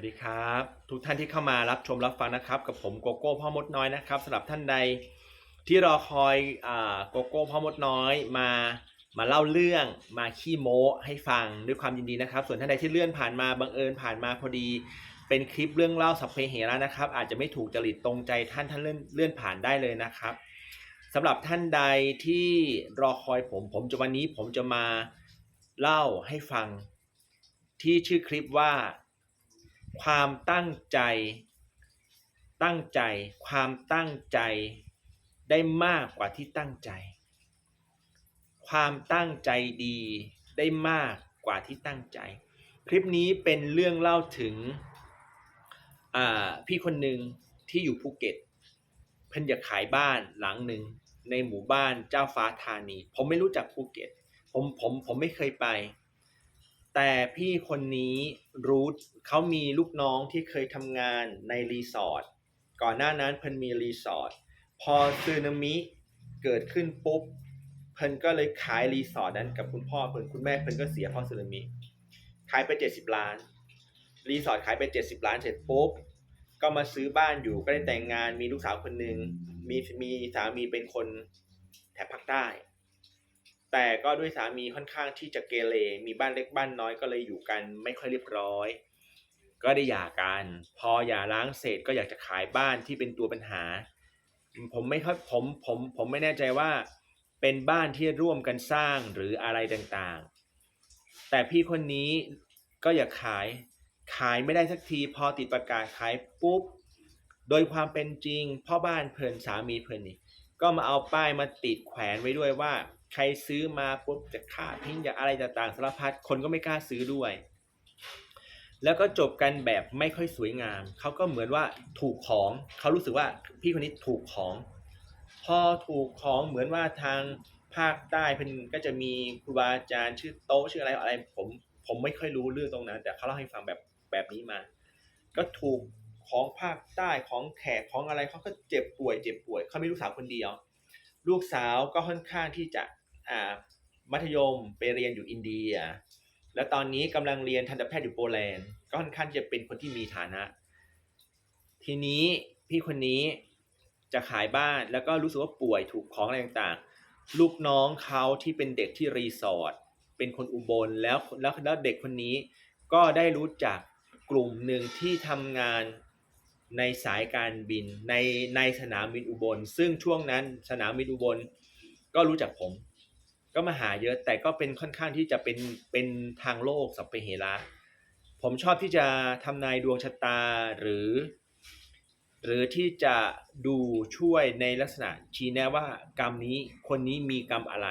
วัสดีครับ ทุกท่านที่เข้ามารับชมรับฟังนะครับ กับผมโกโก้พ่อมดน้อยนะครับสำหรับท่านใดที่รอคอยโกโก้พ่อมดน้อยมามาเล่าเรื่องมาขี้โม้ให้ฟังด้วยความยินดีนะครับ ส่วนท่านใดที่เลื่อนผ่านมาบังเอิญผ่านมาพอดี เป็นคลิปเรื่องเล่าสัพเพเหระนะครับ อาจจะไม่ถูกจริตตรงใจท่านท่านเลื่อนเลื่อนผ่านได้เลยนะครับสำหรับท่านใดที่รอคอยผม ผมจะวันนี้ผมจะมาเล่าให้ฟังที่ชื่อคลิปว่า ความตั้งใจ ตั้งใจ ความตั้งใจได้มากกว่าที่ตั้งใจ ความตั้งใจดีได้มากกว่าที่ตั้งใจ คลิปนี้เป็นเรื่องเล่าถึงอ่าพี่คนหนึ่งที่อยู่ภูเก็ต เพิ่นอยากขายบ้านหลังหนึ่งในหมู่บ้านเจ้าฟ้าธานี ผมไม่รู้จักภูเก็ต ผมผมผมไม่เคยไป แต่พี่คนนี้รู้เขามีลูกน้องที่เคยทำงานในรีสอร์ทก่อนหน้านั้นเพิ่นมีรีสอร์ทพอซึนามิเกิดขึ้นปุ๊บเพิ่นก็เลยขายรีสอร์ทนั้นกับคุณพ่อเพิ่นคุณแม่เพิ่นก็เสียเพราะซึนามิขายไป70ล้าน รีสอร์ทขายไป70ล้านเสร็จปุ๊บก็มาซื้อบ้านอยู่ก็ได้แต่งงานมีลูกสาวคนหนึ่งมีมีสามีเป็นคนแถบภาคใต้ แต่ก็ด้วยสามีค่อนข้างที่จะเกเรมีบ้านเล็กบ้านน้อยก็เลยอยู่กันไม่ค่อยเรียบร้อย ก็ได้หย่ากัน พอหย่าร้างเสร็จก็อยากจะขายบ้านที่เป็นตัวปัญหา ผมไม่ค่อยผมผมผมไม่แน่ใจว่าเป็นบ้านที่ร่วมกันสร้างหรืออะไรต่างๆ แต่พี่คนนี้ก็อยากขายขายไม่ได้สักทีพอติดประกาศขายปุ๊บ โดยความเป็นจริงพ่อบ้านเพลินสามีเพลินนี่ ก็มาเอาป้ายมาติดแขวนไว้ด้วยว่า ใครซื้อมาปุ๊บจะฆ่าทิ้งจะอะไรต่างๆสารพัดคนก็ไม่กล้าซื้อด้วย แล้วก็จบกันแบบไม่ค่อยสวยงามเขาก็เหมือนว่าถูกของเขารู้สึกว่าพี่คนนี้ถูกของ พอถูกของเหมือนว่าทางภาคใต้เพิ่นก็จะมีครูบาอาจารย์ชื่อโต๊ะชื่ออะไรอะไรผมผมไม่ค่อยรู้เรื่องตรงนั้น แต่เขาเล่าให้ฟังแบบแบบนี้มา ก็ถูก ของภาคใต้ของแขกของอะไรเขาก็เจ็บป่วยเจ็บป่วยเขามีลูกสาวคนเดียว ลูกสาวก็ค่อนข้างที่จะอ่ามัธยมไปเรียนอยู่อินเดีย แล้วตอนนี้กำลังเรียนทันตแพทย์อยู่โปแลนด์ ก็ค่อนข้างจะเป็นคนที่มีฐานะ ทีนี้พี่คนนี้จะขายบ้านแล้วก็รู้สึกว่าป่วยถูกของอะไรต่างๆ ลูกน้องเขาที่เป็นเด็กที่รีสอร์ทเป็นคนอุบลแล้วแล้วแล้วเด็กคนนี้ก็ได้รู้จักกลุ่มหนึ่งที่ทำงาน ในสายการบินในในสนามบินอุบล ซึ่งช่วงนั้นสนามบินอุบลก็รู้จักผม ก็มาหาเยอะแต่ก็เป็นค่อนข้างที่จะเป็นเป็นทางโลกสัพเพเหระผมชอบที่จะทำนายดวงชะตาหรือ หรือที่จะดูช่วยในลักษณะชี้แนะว่ากรรมนี้คนนี้มีกรรมอะไร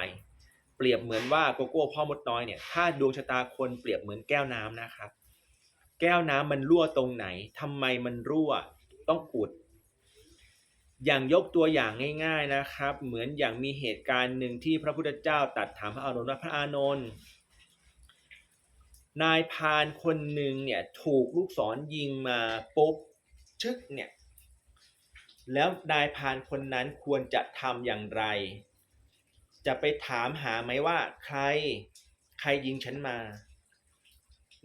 เปรียบเหมือนว่าโกโก้พ่อมดน้อยเนี่ยถ้าดวงชะตาคนเปรียบเหมือนแก้วน้ำนะครับ แก้วน้ำมันรั่วตรงไหนทำไมมันรั่วต้องอุด อย่างยกตัวอย่างง่าย ๆนะครับ เหมือนอย่างมีเหตุการณ์หนึ่งที่พระพุทธเจ้าตรัดถามพระอานนท์ว่าพระอานนท์นายพานคนหนึ่งเนี่ยถูกลูกศรยิงมาปุ๊บชึกเนี่ยแล้วนายพานคนนั้นควรจะทำอย่างไร จะไปถามหาไหมว่าใครใครยิงฉันมา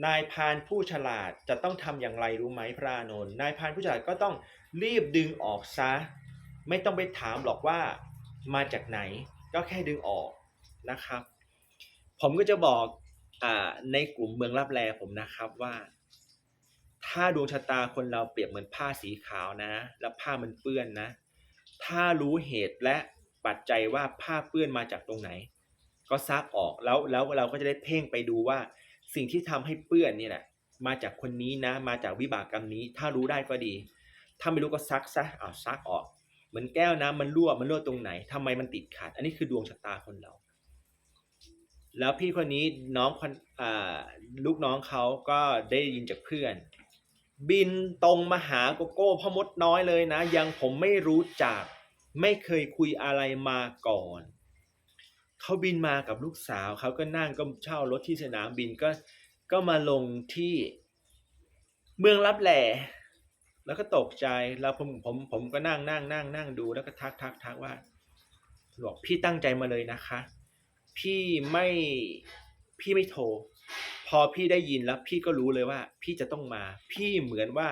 นายพานผู้ฉลาดจะต้องทำอย่างไรรู้ไหมพระอานนท์นายพานผู้ฉลาดก็ต้องรีบดึงออกซะ ไม่ต้องไปถามหรอกว่ามาจากไหน ก็แค่ดึงออกนะครับ ผมก็จะบอกอในกลุ่มเมืองรับแลผมนะครับว่า ถ้าดวงชะตาคนเราเปรียบเหมือนผ้าสีขาวนะ แล้วผ้ามันเปื้อนนะ ถ้ารู้เหตุและปัจจัยว่าผ้าเปื้อนมาจากตรงไหน ก็ซักออกแล้วแล้วเราก็จะได้เพ่งไปดูว่า สิ่งที่ทำให้เปื้อนนี่แหละมาจากคนนี้นะ มาจากวิบากกรรมนี้ ถ้ารู้ได้ก็ดี ถ้าไม่รู้ก็ซักซะเอาซักออก เหมือนแก้วน้ำมันรั่วมันรั่วตรงไหนทำไมมันติดขัด อันนี้คือดวงชะตาคนเรา แล้วพี่คนนี้น้องคนอ่าลูกน้องเขาก็ได้ยินจากเพื่อน บินตรงมาหาโกโก้พ่อมดน้อยเลยนะ ยังผมไม่รู้จัก ไม่เคยคุยอะไรมาก่อน เขาบินมากับลูกสาวเขาก็นั่งก็เช่ารถที่สนามบินก็ก็มาลงที่เมืองรับแลแล้วก็ตกใจแล้วผมผมผมก็นั่งนั่งนั่งนั่งดูแล้วก็ทักทักทักว่าบอกพี่ตั้งใจมาเลยนะคะ พี่ไม่พี่ไม่โทร พอพี่ได้ยินแล้วพี่ก็รู้เลยว่า พี่จะต้องมา พี่เหมือนว่า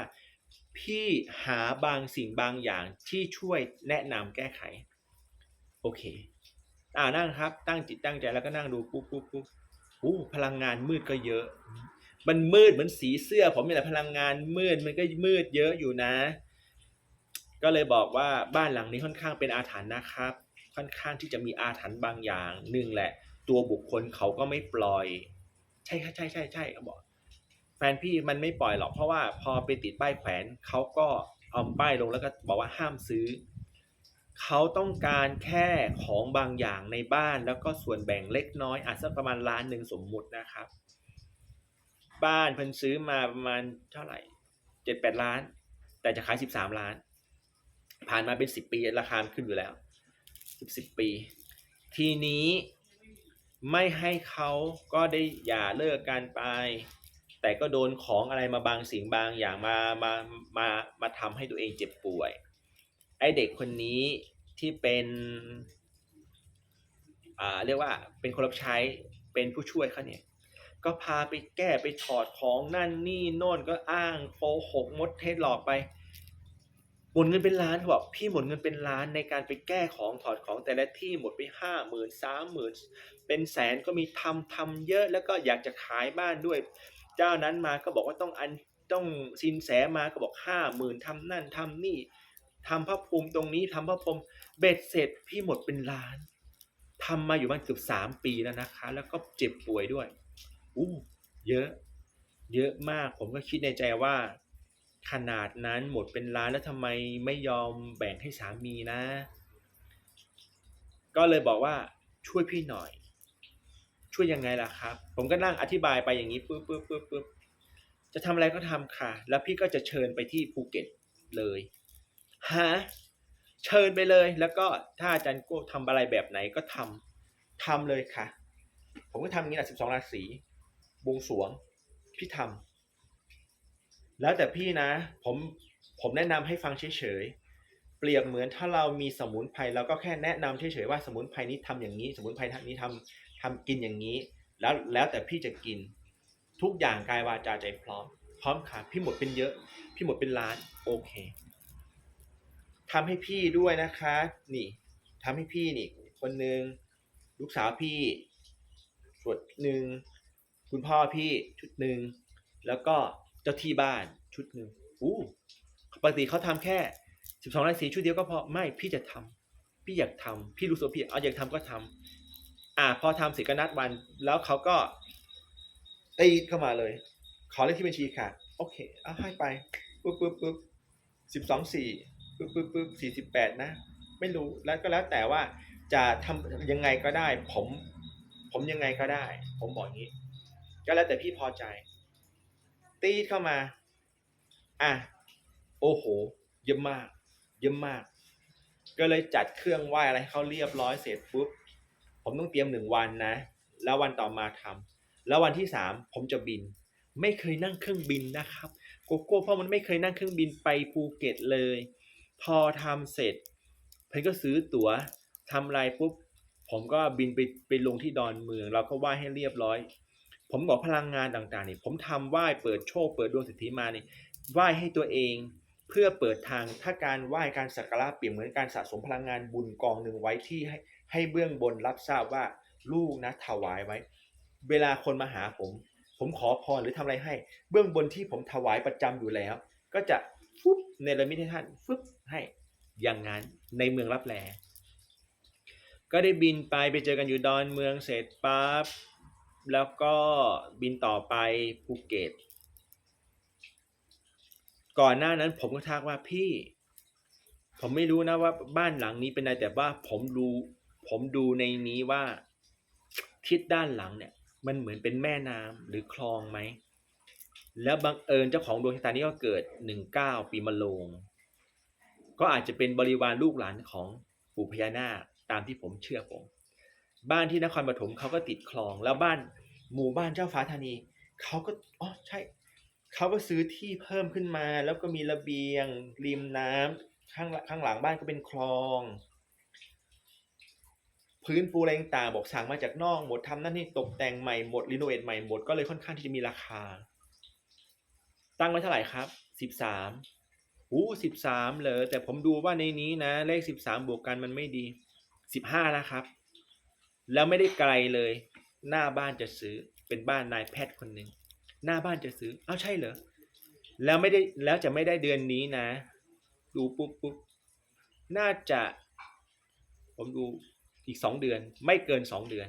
พี่หาบางสิ่งบางอย่างที่ช่วยแนะนำแก้ไข โอเค อ่านั่งครับ ตั้งจิตตั้งใจแล้วก็นั่งดูปุ๊บปุ๊บปุ๊บอู้พลังงานมืดก็เยอะ มันมืดเหมือนสีเสื้อ ผมมีแต่พลังงานมืดมันก็มืดเยอะอยู่นะ ก็เลยบอกว่าบ้านหลังนี้ค่อนข้างเป็นอาถรรพ์นะครับ ค่อนข้างที่จะมีอาถรรพ์บางอย่างหนึ่งแหละ ตัวบุคคลเขาก็ไม่ปล่อย ใช่ค่ใช่ใช่ใช่เขาบอก แฟนพี่มันไม่ปล่อยหรอกเพราะว่าพอไปติดป้ายแขวนเขาก็เอาป้ายลงแล้วก็บอกว่าห้ามซื้อ เขาต้องการแค่ของบางอย่างในบ้านแล้วก็ส่วนแบ่งเล็กน้อยอาจจะประมาณล้านหนึ่งสมมุตินะครับ บ้านเพิ่นซื้อมาประมาณเท่าไหร่เจ็ดแปดล้าน แต่จะขายสิบสามล้าน ผ่านมาเป็นสิบปีราคาขึ้นอยู่แล้วสิบสิบปี ทีนี้ไม่ให้เขาก็ได้อย่าเลิกกันไป แต่ก็โดนของอะไรมาบางสิ่งบางอย่างมามามามาทำให้ตัวเองเจ็บป่วย ไอเด็กคนนี้ที่เป็นอ่าเรียกว่าเป็นคนรับใช้เป็นผู้ช่วยเขาเนี่ยก็พาไปแก้ไปถอดของนั่นนี่โน่นก็อ้างโกหกมดเทศหลอกไปหมดเงินเป็นล้านเขาบอกพี่หมดเงินเป็นล้านในการไปแก้ของถอดของแต่ละที่หมดไปห้าหมื่นสามหมื่นเป็นแสนก็มีทำทำเยอะแล้วก็อยากจะขายบ้านด้วย เจ้านั้นมาก็บอกว่าต้องอันต้องสินแสมาก็บอกห้าหมื่นทำนั่นทำนี่ ทำพระภูมิตรงนี้ทำพระพรมเบ็ดเสร็จพี่หมดเป็นล้านทำมาอยู่มันเกือบสามปีแล้วนะคะ แล้วก็เจ็บป่วยด้วยอู้เยอะ เยอะมากผมก็คิดในใจว่า ขนาดนั้นหมดเป็นล้านแล้วทำไมไม่ยอมแบ่งให้สามีนะ ก็เลยบอกว่าช่วยพี่หน่อย ช่วยยังไงล่ะครับ ผมก็นั่งอธิบายไปอย่างนี้ปุ๊บปุ๊บปุ๊บปุ๊บจะทำอะไรก็ทำค่ะ แล้วพี่ก็จะเชิญไปที่ภูเก็ตเลย ฮะเชิญไปเลย แล้วก็ถ้าอาจารย์โก้ทำอะไรแบบไหนก็ทำทำเลยค่ะ ผมก็ทำอย่างนี้แหละสิบสองราศีบวงสวงพี่ทำแล้วแต่พี่นะ ผมผมแนะนำให้ฟังเฉยๆเปรียบเหมือนถ้าเรามีสมุนไพรเราก็แค่แนะนำเฉยๆว่าสมุนไพรนี้ทำอย่างนี้ สมุนไพรนี้ทำทำกินอย่างนี้ แล้วแล้วแต่พี่จะกินทุกอย่างกายวาจาใจพร้อม พร้อมค่ะ พี่หมดเป็นเยอะ พี่หมดเป็นล้าน โอเค ทำให้พี่ด้วยนะคะ นี่ทำให้พี่นี่ คนหนึ่งลูกสาวพี่ชุดหนึ่งคุณพ่อพี่ชุดหนึ่งแล้วก็เจ้าที่บ้านชุดหนึ่งอู้ปกติเขาทำแค่สิบสองราศีชุดเดียวก็พอไม่พี่จะทำพี่อยากทำพี่รู้สึกว่าพี่เอาอยากทำก็ทำอ่า พอทำเสร็จก็นัดวัน แล้วเขาก็ตีดเข้ามาเลย ขอเลขที่บัญชีค่ะ โอเคเอาให้ไปปุ๊บปุ๊บปุ๊บสิบสองสี่ ปุ๊บปุ๊บปุ๊บสี่สิบแปดนะ ไม่รู้แล้วก็แล้วแต่ว่าจะทำยังไงก็ได้ ผม ผมยังไงก็ได้ ผมบอกอย่างนี้ ก็แล้วแต่พี่พอใจ ตีดเข้ามา อะ โอ้โห เยอะมาก เยอะมาก ก็เลยจัดเครื่องไหว้อะไรให้เขาเรียบร้อยเสร็จปุ๊บ ผมต้องเตรียมหนึ่งวันนะ แล้ววันต่อมาทำแล้ววันที่สามผมจะบิน ไม่เคยนั่งเครื่องบินนะครับ โกโก้เพราะมันไม่เคยนั่งเครื่องบินไปภูเก็ตเลย พอทำเสร็จเพนก็ซื้อตั๋วทำอะไรปุ๊บ ผมก็บินไปไปลงที่ดอนเมือง เราก็ไหว้ให้เรียบร้อย ผมบอกพลังงานต่างๆนี่ผมทำไหว้เปิดโชคเปิดดวงสิทธิมานี่ไหว้ให้ตัวเองเพื่อเปิดทางถ้าการไหว้การสักการะเปรียบเหมือนการสะสมพลังงานบุญกองหนึ่งไว้ที่ให้ให้เบื้องบนรับทราบว่าลูกนะถวายไว้ เวลาคนมาหาผม ผมขอพรหรือทำอะไรให้ เบื้องบนที่ผมถวายประจำอยู่แล้ว ก็จะ ฟึบเนรมิตให้ท่านฟึบให้อย่างนั้นในเมืองรับแลก็ได้บินไปไปเจอกันอยู่ดอนเมืองเสร็จปั๊บแล้วก็บินต่อไปภูเก็ต ก่อนหน้านั้นผมก็ทักว่าพี่ ผมไม่รู้นะว่าบ้านหลังนี้เป็นอะไรแต่ว่าผมดูผมดูในนี้ว่าทิศด้านหลังเนี่ย มันเหมือนเป็นแม่น้ำหรือคลองไหม แล้วบังเอิญเจ้าของดวงชะตานี้ก็เกิดหนึ่งเก้าปีมะโรงก็อาจจะเป็นบริวารลูกหลานของปู่พญานาคตามที่ผมเชื่อผม บ้านที่นครปฐมเขาก็ติดคลอง แล้วบ้านหมู่บ้านเจ้าฟ้าธานีเขาก็อ๋อใช่เขาก็ซื้อที่เพิ่มขึ้นมา แล้วก็มีระเบียง ริมน้ำข้างข้างหลังบ้านก็เป็นคลอง พื้นปูอะไรต่างบอกสั่งมาจากนอกหมดทำนั่นนี่ตกแต่งใหม่หมดรีโนเวทใหม่หมดก็เลยค่อนข้างที่จะมีราคา ตั้งไว้เท่าไหร่ครับสิบสามอู้สิบสามเหรอแต่ผมดูว่าในนี้นะ เลขสิบสามบวกกันมันไม่ดีสิบห้านะครับ แล้วไม่ได้ไกลเลย หน้าบ้านจะซื้อเป็นบ้านนายแพทย์คนหนึ่งหน้าบ้านจะซื้อ เอ้าใช่เหรอแล้วไม่ได้แล้วจะไม่ได้เดือนนี้นะ ดูปุ๊บปุ๊บน่าจะ ผมดูอีกสองเดือน ไม่เกินสองเดือน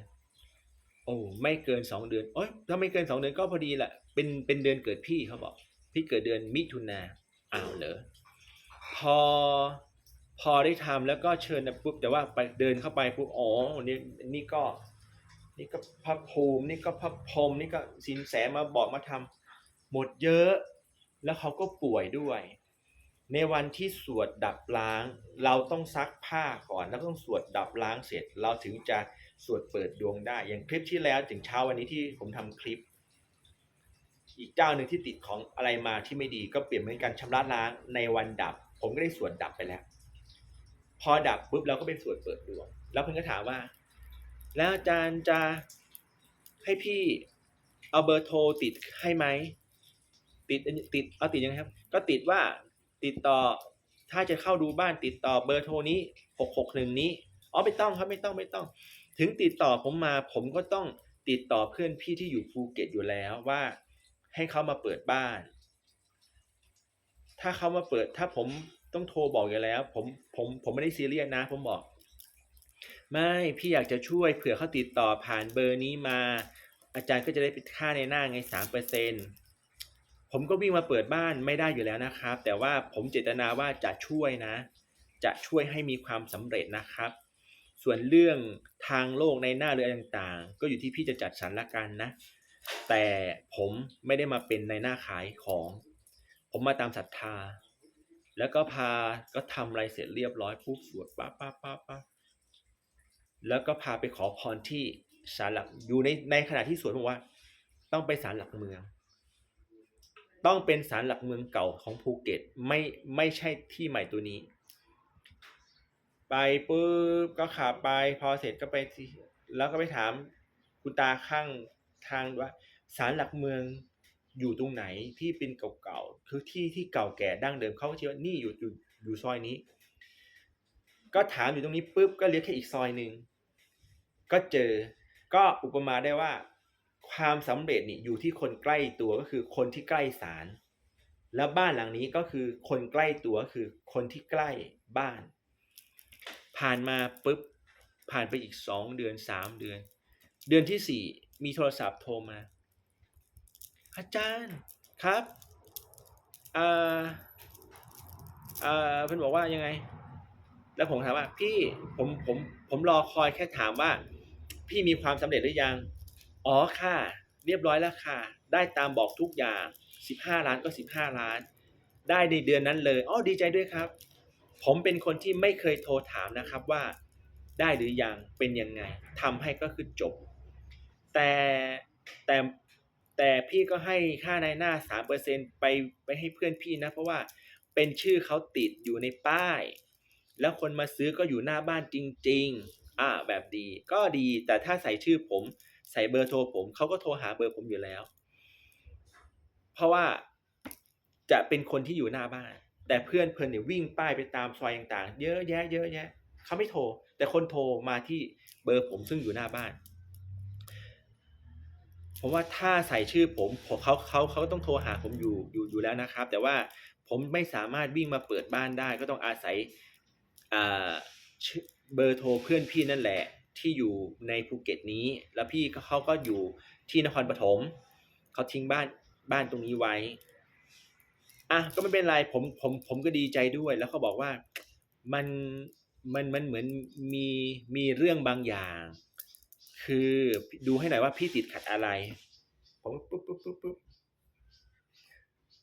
โอ้ไม่เกินสองเดือนโอ้ยถ้าไม่เกินสองเดือนก็พอดีแหละเป็นเป็นเดือนเกิดพี่เขาบอก พี่เกิดเดือนมิถุนาอ้าวเหรอพอพอได้ทำแล้วก็เชิญนะปุ๊บแต่ว่าไปเดินเข้าไปปุ๊บอ๋อนี่นี่ก็ นี่ก็พระภูมินี่ก็พระพรมนี่ก็สินแสมาบอกมาทำหมดเยอะ แล้วเขาก็ป่วยด้วย ในวันที่สวดดับล้าง เราต้องซักผ้าก่อนแล้วต้องสวดดับล้างเสร็จ เราถึงจะสวดเปิดดวงได้ อย่างคลิปที่แล้วถึงเช้าวันนี้ที่ผมทำคลิป อีกเจ้าหนึ่งที่ติดของอะไรมาที่ไม่ดีก็เปลี่ยนเหมือนกันชำระล้างในวันดับ ผมก็ได้สวดดับไปแล้ว พอดับปุ๊บเราก็ไปสวดเปิดดวง แล้วเพื่อนก็ถามว่า แล้วอาจารย์จะให้พี่เอาเบอร์โทรติดให้ไหมติดติดเอาติดยังไงครับ ก็ติดว่าติดต่อถ้าจะเข้าดูบ้านติดต่อเบอร์โทรนี้หกหกหนึ่งนี้อ๋อไม่ต้องครับไม่ต้องไม่ต้อง ถึงติดต่อผมมาผมก็ต้องติดต่อเพื่อนพี่ที่อยู่ภูเก็ตอยู่แล้วว่า ให้เขามาเปิดบ้าน ถ้าเขามาเปิด ถ้าผมต้องโทรบอกอยู่แล้ว ผมผมผมไม่ได้ซีเรียสนะ ผมบอก ไม่พี่อยากจะช่วยเผื่อเขาติดต่อผ่านเบอร์นี้มา อาจารย์ก็จะได้ป็นค่าในหน้าไงสามเปอร์เซ็นผมก็วิ่งมาเปิดบ้านไม่ได้อยู่แล้วนะครับ แต่ว่าผมเจตนาว่าจะช่วยนะ จะช่วยให้มีความสำเร็จนะครับ ส่วนเรื่องทางโลกในหน้าเรือต่างๆ ก็อยู่ที่พี่จะจัดสรรละกันนะ แต่ผมไม่ได้มาเป็นในหน้าขายของ ผมมาตามศรัทธา แล้วก็พาก็ทำอะไรเสร็จเรียบร้อยปุ๊บสวดป้าป้าป้าป้าแล้วก็พาไปขอพรที่ศาลหลักอยู่ในในขณะที่สวดบอกว่า ต้องไปศาลหลักเมือง ต้องเป็นศาลหลักเมืองเก่าของภูเก็ตไม่ไม่ใช่ที่ใหม่ตัวนี้ ไปปุ๊บก็ขับไปพอเสร็จก็ไปแล้วก็ไปถามคุณตาข้าง ทางว่าศาลหลักเมืองอยู่ตรงไหนที่เป็นเก่าๆคือที่ที่เก่าแก่ดั้งเดิมเขาเชื่อว่านี่อยู่อยู่อยู่ซอยนี้ ก็ถามอยู่ตรงนี้ปุ๊บก็เลี้ยวแค่อีกซอยหนึ่งก็เจอก็อุปมาได้ว่า ความสำเร็จนี่อยู่ที่คนใกล้ตัวก็คือคนที่ใกล้ศาลแล้วบ้านหลังนี้ก็คือคนใกล้ตัวคือคนที่ใกล้บ้าน ผ่านมาปุ๊บผ่านไปอีกสองเดือนสามเดือน เดือนที่สี่มีโทรศัพท์โทรมา อาจารย์ครับอ่าอ่าเพื่อนบอกว่ายังไง แล้วผมถามว่า พี่ผมผมผมรอคอยแค่ถามว่า พี่มีความสำเร็จหรือยัง อ๋อค่ะ เรียบร้อยแล้วค่ะ ได้ตามบอกทุกอย่างสิบห้าล้านก็สิบห้าล้าน ได้ในเดือนนั้นเลยอ๋อดีใจด้วยครับ ผมเป็นคนที่ไม่เคยโทรถามนะครับว่า ได้หรือยังเป็นยังไงทำให้ก็คือจบ แต่แต่แต่พี่ก็ให้ค่าในหน้าสามเปอร์เซ็นไปไปให้เพื่อนพี่นะ เพราะว่าเป็นชื่อเขาติดอยู่ในป้าย แล้วคนมาซื้อก็อยู่หน้าบ้านจริง ๆ อ่าแบบดีก็ดีแต่ถ้าใส่ชื่อผมใส่เบอร์โทรผมเขาก็โทรหาเบอร์ผมอยู่แล้ว เพราะว่าจะเป็นคนที่อยู่หน้าบ้าน แต่เพื่อนเพื่อนเนี่ยวิ่งป้ายไปตามซอยต่างๆ เยอะแยะเยอะแยะเขาไม่โทร แต่คนโทรมาที่เบอร์ผมซึ่งอยู่หน้าบ้าน ผมว่าถ้าใส่ชื่อผมเขาเขาเขาต้องโทรหาผมอยู่อยู่อยู่แล้วนะครับ แต่ว่าผมไม่สามารถวิ่งมาเปิดบ้านได้ ก็ต้องอาศัยเบอร์โทรเพื่อนพี่นั่นแหละ ที่อยู่ในภูเก็ตนี้ แล้วพี่เขาก็อยู่ที่นครปฐมเขาทิ้งบ้านบ้านตรงนี้ไว้อะก็ไม่เป็นไรผมผมผมก็ดีใจด้วย แล้วเขาบอกว่ามันมันมันเหมือนมีมีเรื่องบางอย่าง คือดูให้หน่อยว่าพี่ติดขัดอะไร ผมปุ๊บปุ๊บปุ๊บปุ๊บ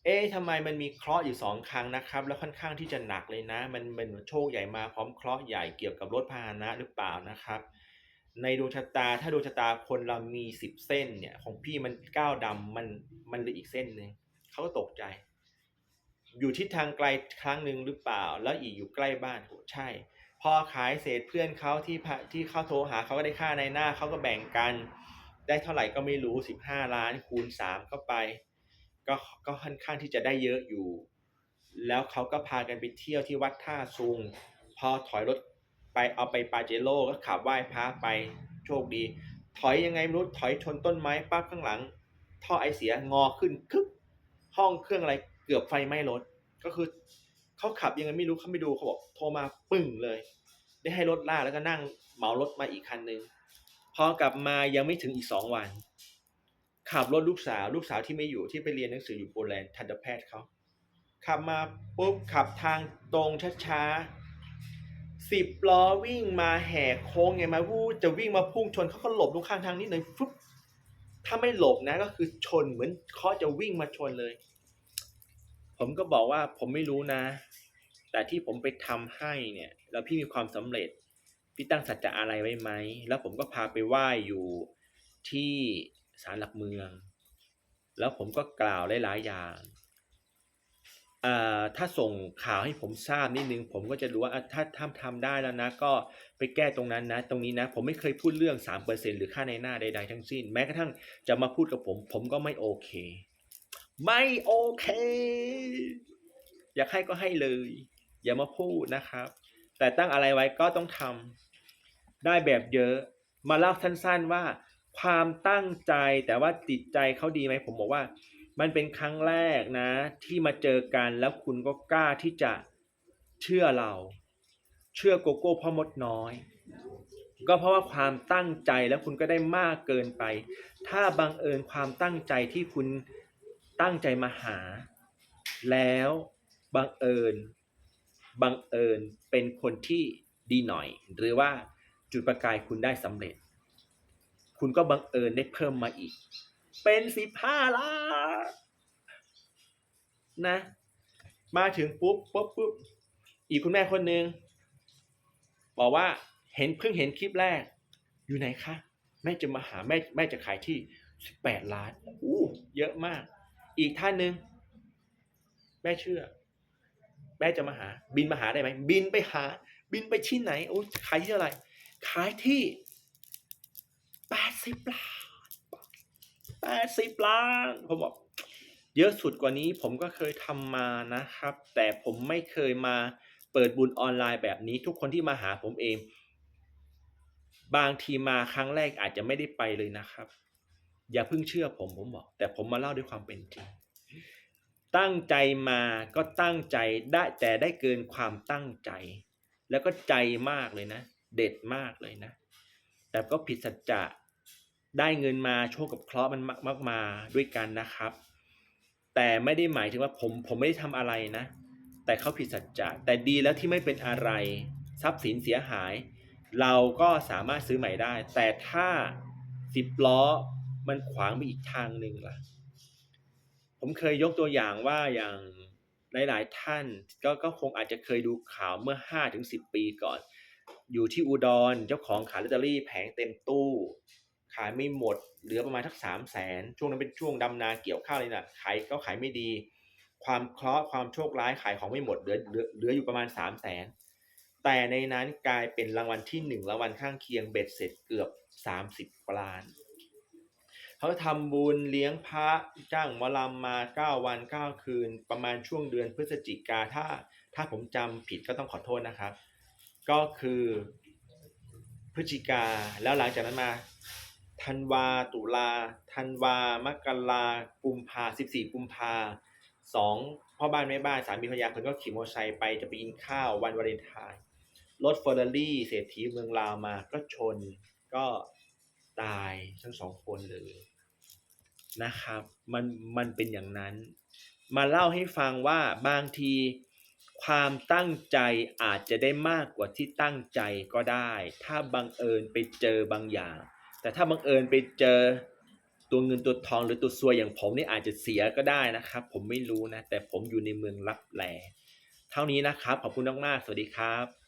เอ๊ะทำไมมันมีเคราะห์อยู่สองครั้งนะครับ แล้วค่อนข้างที่จะหนักเลยนะ มันเป็นโชคใหญ่มาพร้อมเคราะห์ใหญ่เกี่ยวกับรถพาหนะหรือเปล่านะครับ ในดวงชะตาถ้าดวงชะตาคนเรามีสิบเส้นเนี่ย ของพี่มันก้าวดำมันมันเลืออีกเส้นหนึ่งเขาก็ตกใจ อยู่ทิศทางไกลครั้งหนึ่งหรือเปล่า แล้วอีกอยู่ใกล้บ้านโหใช่ พอขายเสร็จเพื่อนเขาที่ที่เขาโทรหาเขาก็ได้ค่าในหน้าเขาก็แบ่งกัน ได้เท่าไหร่ก็ไม่รู้สิบห้าล้านคูณสามเข้าไป ก็ก็ค่อนข้างที่จะได้เยอะอยู่ แล้วเขาก็พากันไปเที่ยวที่วัดท่าซุง พอถอยรถไปเอาไปปาเจโร่ก็ขับไหว้พระไปโชคดี ถอยยังไงไม่รู้ถอยชนต้นไม้ปั๊บข้างหลัง ท่อไอเสียงอขึ้นคึบห้องเครื่องอะไรเกือบไฟไหม้รถก็คือ เขาขับยังไงไม่รู้เขาไม่ดูเขาบอกโทรมาปึ้งเลย ได้ให้รถลากแล้วก็นั่งเหมารถมาอีกคันหนึ่งพอกลับมายังไม่ถึงอีกสองวัน ขับรถลูกสาว ลูกสาวที่ไม่อยู่ที่ไปเรียนหนังสืออยู่โปแลนด์ทันตแพทย์เขาขับมาปุ๊บขับทางตรงช้าๆสิบล้อวิ่งมาแหกโค้งไงมาวู้จะวิ่งมาพุ่งชนเขาก็หลบตรงข้างทางนิดหน่อยฟึบถ้าไม่หลบนะก็คือชนเหมือนเขาจะวิ่งมาชนเลย ผมก็บอกว่าผมไม่รู้นะ แต่ที่ผมไปทำให้เนี่ยแล้วพี่มีความสำเร็จ พี่ตั้งสัจจะอะไรไว้ไหม แล้วผมก็พาไปไหว้อยู่ที่ศาลหลักเมือง แล้วผมก็กล่าวหลายๆอย่างอ่าถ้าส่งข่าวให้ผมทราบนิดนึง ผมก็จะรู้ว่าถ้าทำทำได้แล้วนะ ก็ไปแก้ตรงนั้นนะ ตรงนี้นะ ผมไม่เคยพูดเรื่องสามเปอร์เซ็นหรือค่าในหน้าใด ๆ ทั้งสิ้น แม้กระทั่งจะมาพูดกับผม ผมก็ไม่โอเค ไม่โอเค อยากให้ก็ให้เลย อย่ามาพูดนะครับ แต่ตั้งอะไรไว้ก็ต้องทำได้แบบเยอะ มาเล่าสั้นๆว่า ความตั้งใจแต่ว่าจิตใจเขาดีไหมผมบอกว่า มันเป็นครั้งแรกนะ ที่มาเจอกันแล้วคุณก็กล้าที่จะเชื่อเรา เชื่อโกโก้พ่อมดน้อย ก็เพราะว่าความตั้งใจแล้วคุณก็ได้มากเกินไป ถ้าบังเอิญความตั้งใจที่คุณตั้งใจมาหา แล้วบังเอิญ บังเอิญเป็นคนที่ดีหน่อย หรือว่าจุดประกายคุณได้สำเร็จ คุณก็บังเอิญได้เพิ่มมาอีก เป็นสิบห้าล้านนะ มาถึงปุ๊บปุ๊บปุ๊บอีกคุณแม่คนหนึ่งบอกว่าเห็นเพิ่งเห็นคลิปแรก อยู่ไหนคะแม่จะมาหาแม่แม่จะขายที่สิบแปดล้านอู้เยอะมาก อีกท่านหนึ่งแม่เชื่อ แม่จะมาหา บินมาหาได้ไหมบินไปหา บินไปที่ไหนโอ้ขายที่เท่าไร ขายที่แปดสิบล้านแปดสิบล้านผมบอกเยอะสุดกว่านี้ผมก็เคยทำมานะครับ แต่ผมไม่เคยมาเปิดบุญออนไลน์แบบนี้ ทุกคนที่มาหาผมเอง บางทีมาครั้งแรกอาจจะไม่ได้ไปเลยนะครับ อย่าเพิ่งเชื่อผมผมบอก แต่ผมมาเล่าด้วยความเป็นจริง ตั้งใจมาก็ตั้งใจได้แต่ได้เกินความตั้งใจ แล้วก็ใจมากเลยนะ เด็ดมากเลยนะ แต่ก็ผิดสัจจะได้เงินมาโชคกับเคราะห์มันมากมามาด้วยกันนะครับ แต่ไม่ได้หมายถึงว่าผมผมไม่ได้ทำอะไรนะ แต่เขาผิดสัจจะแต่ดีแล้วที่ไม่เป็นอะไรทรัพย์สินเสียหาย เราก็สามารถซื้อใหม่ได้ แต่ถ้าสิบล้อมันขวางไปอีกทางหนึ่งล่ะ ผมเคยยกตัวอย่างว่าอย่างหลาย ๆ ท่านก็ก็คงอาจจะเคยดูข่าวเมื่อห้าถึงสิบปีก่อน อยู่ที่อุดรเจ้าของขายลอตเตอรี่แผงเต็มตู้ ขายไม่หมด เหลือประมาณทักสามแสนช่วงนั้นเป็นช่วงดำนาเกี่ยวข้าวเลยนะขายก็ขายไม่ดี ความเคราะห์ความโชคร้ายขายของไม่หมดเหลือเหลือเหลืออยู่ประมาณสามแสนแต่ในนั้นกลายเป็นรางวัลที่หนึ่งรางวัลข้างเคียงเบ็ดเสร็จเกือบสามสิบล้าน เขาทำบุญเลี้ยงพระจ้างหมอลำมาเก้าวันเก้าคืน ประมาณช่วงเดือนพฤศจิกาถ้าถ้าผมจำผิดก็ต้องขอโทษนะครับ ก็คือพฤศจิกาแล้วหลังจากนั้นมาธันวาตุลาธันวามกรากุมภาสิบสี่กุมภาสองพ่อบ้านแม่บ้านสามีภรรยาคนก็ขี่มอเตอร์ไซค์ไปจะไปกินข้าววันวาเลนไทน์รถเฟอร์รารี่เศรษฐีเมืองลาวมาก็ชนก็ ตายทั้งสองคนเลยนะครับ มันมันเป็นอย่างนั้น มาเล่าให้ฟังว่าบางทีความตั้งใจอาจจะได้มากกว่าที่ตั้งใจก็ได้ ถ้าบังเอิญไปเจอบางอย่าง แต่ถ้าบังเอิญไปเจอตัวเงินตัวทองหรือตัวซวยอย่างผมนี่อาจจะเสียก็ได้นะครับ ผมไม่รู้นะ แต่ผมอยู่ในเมืองลับแลเท่านี้นะครับ ขอบคุณมากๆสวัสดีครับ